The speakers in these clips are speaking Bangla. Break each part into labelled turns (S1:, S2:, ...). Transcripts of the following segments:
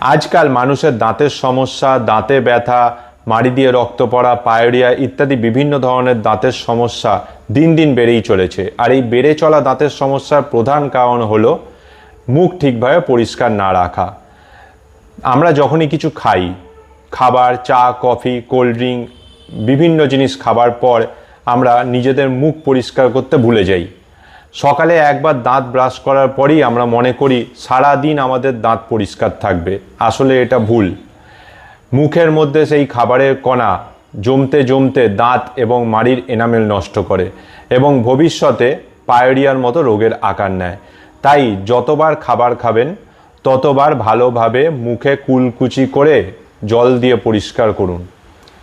S1: আজকাল মানুষের দাঁতের সমস্যা, দাঁতে ব্যথা, মাড়ি দিয়ে রক্ত পড়া, পায়োরিয়া ইত্যাদি বিভিন্ন ধরনের দাঁতের সমস্যা দিন দিন বেড়েই চলেছে। আর এই বেড়ে চলা দাঁতের সমস্যার প্রধান কারণ হলো মুখ ঠিকভাবে পরিষ্কার না রাখা। আমরা যখনই কিছু খাই, খাবার, চা, কফি, কোল্ড ড্রিঙ্ক, বিভিন্ন জিনিস খাবার পর আমরা নিজেদের মুখ পরিষ্কার করতে ভুলে যাই। সকালে একবার দাঁত ব্রাশ করার পরই আমরা মনে করি সারা দিন আমাদের দাঁত পরিষ্কার থাকবে। আসলে এটা ভুল। মুখের মধ্যে সেই খাবারের কণা জমতে জমতে দাঁত এবং মাড়ির এনামেল নষ্ট করে এবং ভবিষ্যতে পায়োরিয়ার মতো রোগের আকার নেয়। তাই যতবার খাবার খাবেন, ততবার ভালোভাবে মুখে কুলকুচি করে জল দিয়ে পরিষ্কার করুন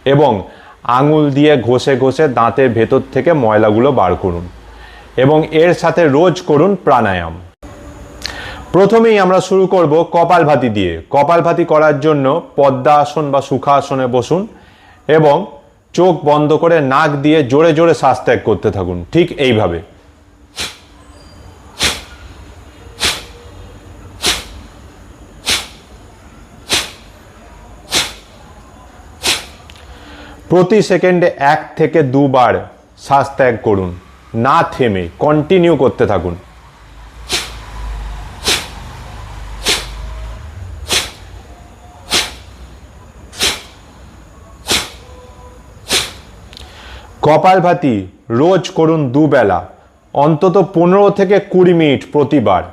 S1: এবং আঙুল দিয়ে ঘষে ঘষে দাঁতের ভেতর থেকে ময়লাগুলো বার করুন। এবং এর সাথে রোজ করুন প্রাণায়াম। প্রথমেই আমরা শুরু করব কপালভাতি দিয়ে। কপালভাতি করার জন্য পদ্মা আসন বা সুখা আসনে বসুন এবং চোখ বন্ধ করে নাক দিয়ে জোরে জোরে শ্বাস ত্যাগ করতে থাকুন। ঠিক এইভাবে। প্রতি সেকেন্ডে এক থেকে দুবার শ্বাস ত্যাগ করুন। না থেমে কন্টিনিউ করতে থাকুন। কপাল ভাতি, রোজ করুন দুবেলা, অন্তত পনেরো থেকে কুড়ি মিনিট প্রতিবার।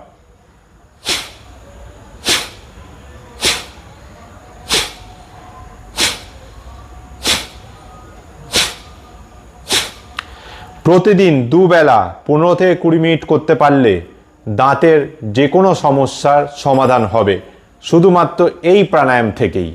S1: প্রতিদিন দুবেলা পনেরো থেকে কুড়ি মিনিট করতে পারলে দাঁতের যে কোনো সমস্যার সমাধান হবে। শুধুমাত্র এই প্রাণায়াম থেকেই।